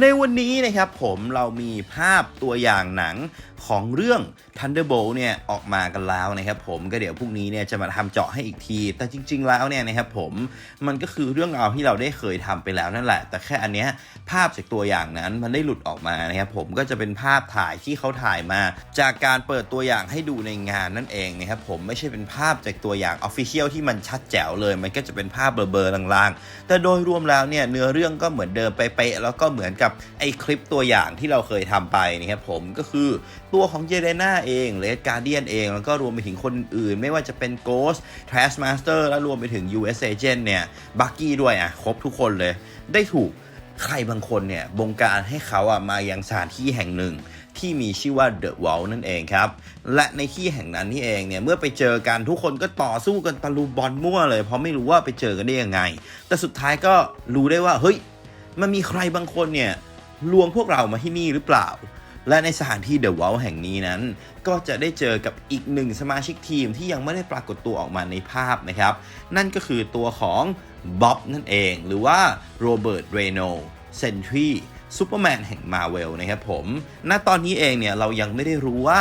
ในวันนี้นะครับผมเรามีภาพตัวอย่างหนังของเรื่อง Thunderbolt เนี่ยออกมากันแล้วนะครับผมก็เดี๋ยวพรุ่งนี้เนี่ยจะมาทำเจาะให้อีกที แต่จริง ๆ แล้วเนี่ยนะครับผมมันก็คือเรื่องราวที่เราได้เคยทำไปแล้วนั่นแหละ แต่แค่อันเนี้ยภาพจากตัวอย่างนั้นมันได้หลุดออกมานะครับผมก็จะเป็นภาพถ่ายที่เขาถ่ายมา จากการเปิดตัวอย่างให้ดูในงานนั่นเองนะครับผมไม่ใช่เป็นภาพจากตัวอย่างออฟฟิเชียลที่มันชัดแจ๋วเลย มันก็จะเป็นภาพเบลอๆลางๆ แต่โดยรวมแล้วเนี่ยเนื้อเรื่องก็เหมือนเดิมไปเป๊ะแล้วก็เหมือนกับไอ้คลิปตัวอย่างที่เราเคยทำไปนะครับผมก็คือตัวของเจเดนาเองเลดการเดียนเอง แล้วก็รวมไปถึงคนอื่น ไม่ว่าจะเป็น Ghost Trashmaster และรวมไปถึง US Agent เนี่ยบักกี้ด้วยอะ ครบทุกคนเลย ได้ถูกใครบางคนเนี่ยบงการให้เขาอะมายังสถานที่แห่งหนึ่งที่มีชื่อว่า The Wall นั่นเองครับ และในที่แห่งนั้นนี่เองเนี่ย เมื่อไปเจอกันทุกคนก็ต่อสู้กันตะลุบอลมั่วเลย เพราะไม่รู้ว่าไปเจอกันได้ยังไง แต่สุดท้ายก็รู้ได้ว่า เฮ้ย มันมีใครบางคนเนี่ยลวงพวกเรามาที่นี่หรือเปล่า และในสถานที่เดอะวอลแห่งนี้นั้น ก็จะได้เจอกับอีกหนึ่งสมาชิกทีมที่ยังไม่ได้ปรากฏตัวออกมาในภาพนะครับ นั่นก็คือตัวของบ๊อบนั่นเอง หรือว่าโรเบิร์ตเรโนเซนทรีซูเปอร์แมนแห่งมาเวลนะครับผม ณ ตอนนี้เองเนี่ยเรายังไม่ได้รู้ว่า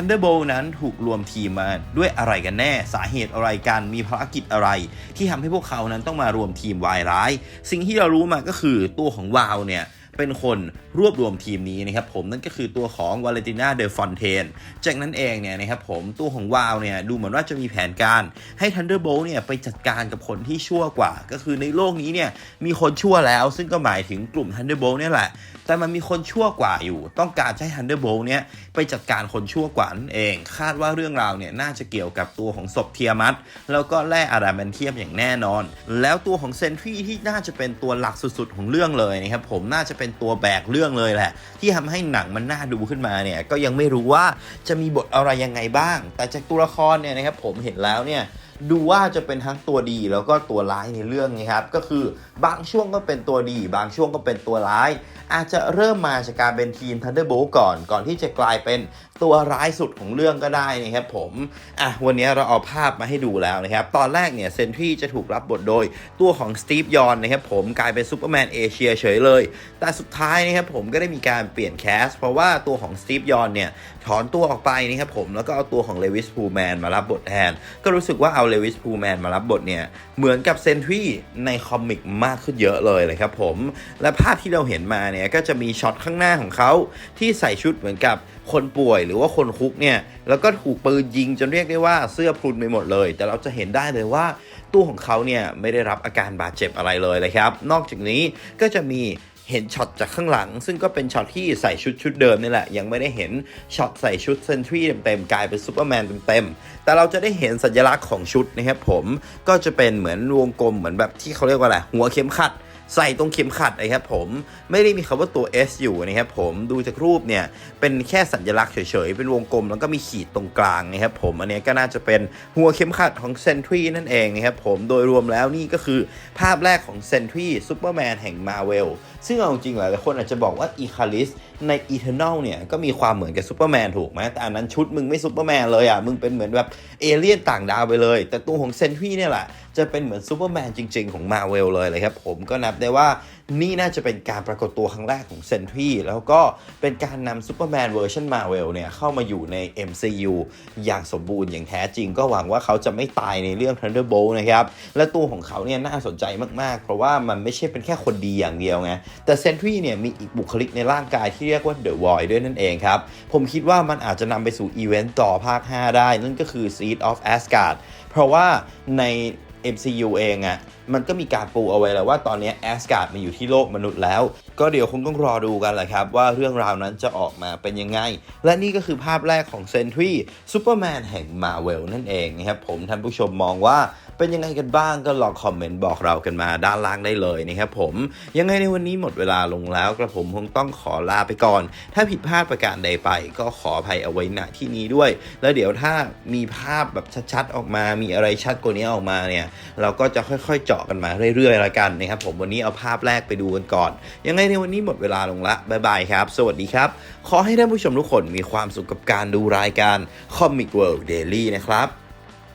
Thunderbolt นั้นถูกรวมทีมมาด้วยอะไรกันแน่ สาเหตุอะไรกันมีภารกิจอะไร ที่ทำให้พวกเขานั้นต้องมารวมทีมวายร้าย สิ่งที่เรารู้มาก็คือตัวของวาวเนี่ย เป็นคนรวบรวมทีมนี้นะครับผมนั่นก็คือตัวของวาเลนติน่าเดอฟอนเทนจากนั้นเองเนี่ยนะครับผมตัวของวาวเนี่ยดูเหมือนว่าจะมีแผนการให้ Thunderbolt เนี่ยไปจัดการกับคนที่ชั่วกว่า ก็คือในโลกนี้เนี่ยมีคนชั่วแล้ว ซึ่งก็หมายถึงกลุ่ม Thunderbolt เนี่ยแหละ แต่มันมีคนชั่วกว่าอยู่ ต้องการให้ Thunderbolt เนี่ยไปจัดการคนชั่วกว่านั่นเอง คาดว่าเรื่องราวเนี่ยน่าจะเกี่ยวกับตัวของศพเทียมัสแล้วก็แร่อาราแมนเทียมอย่างแน่นอน แล้วตัวของเซนทรีที่น่าจะเป็นตัวหลักสุดๆของเรื่องเลยนะครับผมน่าจะเป็นตัวแบกเรื่องเลยแหละ ที่ทำให้หนังมันน่าดูขึ้นมาเนี่ยก็ยังไม่รู้ว่าจะมีบทอะไรยังไงบ้าง แต่จากตัวละครเนี่ยนะครับผมเห็นแล้วเนี่ย ดูว่าจะเป็นทั้งตัวดีแล้วก็ตัวร้ายในเรื่องนะครับ ก็คือบางช่วงก็เป็นตัวดี บางช่วงก็เป็นตัวร้าย อาจจะเริ่มมาจากการเป็นทีม Thunderbolt ก่อน ก่อนที่จะกลายเป็นตัวร้ายสุดของเรื่องก็ได้นะครับผมอะวันนี้เราเอาภาพมาให้ดูแล้วนะครับ ตอนแรกเนี่ยเซนทรีจะถูกรับบทโดยตัวของสตีฟยอนนะครับผมกลายเป็นซูเปอร์แมนเอเชียเฉยเลย แต่สุดท้ายนะครับผมก็ได้มีการเปลี่ยนแคส เพราะว่าตัวของสตีฟยอนเนี่ยถอนตัวออกไปนะครับผมแล้วก็เอาตัวของเลวิสพูแมนมารับบทแทน ก็รู้สึกว่าเอาเลวิสพูแมนมารับบทเนี่ย เหมือนกับเซนทรีในคอมิกมากขึ้นเยอะเลยเลยครับผม และภาพที่เราเห็นมาเนี่ย ก็จะมีช็อตข้างหน้าของเขา ที่ใส่ชุดเหมือนกับคนป่วยหรือว่าคนคุกเนี่ย แล้วก็ถูกปืนยิงจนเรียกได้ว่าเสื้อพรุนไปหมดเลย แต่เราจะเห็นได้เลยว่าตัวของเขาเนี่ยไม่ได้รับอาการบาดเจ็บอะไรเลยเลยครับ นอกจากนี้ก็จะมี เห็นช็อตจากข้างหลัง ซึ่งก็เป็นช็อตที่ใส่ชุดชุดเดิมนี่แหละ ยังไม่ได้เห็นช็อตใส่ชุดเซนทรีเต็มๆกลายเป็นซูเปอร์แมนเต็มๆแต่เราจะได้เห็นสัญลักษณ์ของชุดนะครับผมก็จะเป็นเหมือนวงกลมเหมือนแบบที่เขาเรียกว่าอะไรหัวเข็มขัด ใส่ตรงเข็มขัดนะครับผมไม่ได้มีคำว่าตัว S อยู่นะครับผมดูจากรูปเนี่ยเป็นแค่สัญลักษณ์เฉยๆ เป็นวงกลมแล้วก็มีขีดตรงกลางนะครับผมอันนี้ก็น่าจะเป็นหัวเข็มขัดของเซนทรีนั่นเองนะครับผมโดยรวมแล้วนี่ก็คือภาพแรกของเซนทรีซูเปอร์แมนแห่งมาเวลซึ่งเอาจริงๆหลายๆคนอาจจะบอกว่าอีคาริสในอีเทอร์นลเนี่ยก็มีความเหมือนกับซูเปอร์แมนถูกไหมแต่อันนั้นชุดมึงไม่ซูเปอร์แมนเลยอะมึงเป็นเหมือนแบบเอเลี่ยนต่างดาวไปเลย แต่ตัวของเซนทรีเนี่ยแหละจะเป็นเหมือนซูเปอร์แมนจริง ๆของมาเวลเลยเลยครับผมก็นับได้ว่านี่น่าจะเป็นการปรากฏตัวครั้งแรกของเซนทรีแล้วก็เป็นการนำซูเปอร์แมนเวอร์ชันมาเวลเนี่ยเข้ามาอยู่ใน MCU อย่างสมบูรณ์อย่างแท้จริง ก็หวังว่าเขาจะไม่ตายในเรื่อง Thunderbolt นะครับ และตัวของเขาเนี่ยน่าสนใจมาก ๆ เพราะว่ามันไม่ใช่เป็นแค่คนดีอย่างเดียวไง แต่เซนทรีเนี่ยมีอีกบุคลิกในร่างกายที่เรียกว่า The Void ด้วยนั่นเองครับ ผมคิดว่ามันอาจจะนำไปสู่อีเวนต์ต่อภาค 5 ได้ นั่นก็คือ Seed of Asgard เพราะว่าใน MCU เองอะ มันก็มีการปูเอาไว้แล้วว่าตอนนี้แอสการ์ดมาอยู่ที่โลกมนุษย์แล้ว ก็เดี๋ยวคงต้องรอดูกันแหละครับ ว่าเรื่องราวนั้นจะออกมาเป็นยังไง และนี่ก็คือภาพแรกของเซนทรีซูเปอร์แมนแห่งมาเวลนั่นเองนะครับผมท่านผู้ชมมองว่าเป็นยังไงกันบ้างก็ลองคอมเมนต์บอกเรากันมาด้านล่างได้เลยนะครับผมยังไงในวันนี้หมดเวลาลงแล้วกระผมคงต้องขอลาไปก่อน ถ้าผิดพลาดประการใดไป ก็ขออภัยเอาไว้ณที่นี้ด้วย แล้วเดี๋ยวถ้ามีภาพแบบชัดๆออกมา มีอะไรชัดกว่านี้ออกมาเนี่ย เราก็จะค่อยๆเจาะกันมาเรื่อยๆละกันนะครับผมวันนี้เอาภาพแรกไปดูกันก่อน ยังไงในวันนี้หมดเวลาลงละบ๊ายบายครับ สวัสดีครับ ขอให้ท่านผู้ชมทุกคนมีความสุขกับการดูรายการ Comic World Daily นะครับ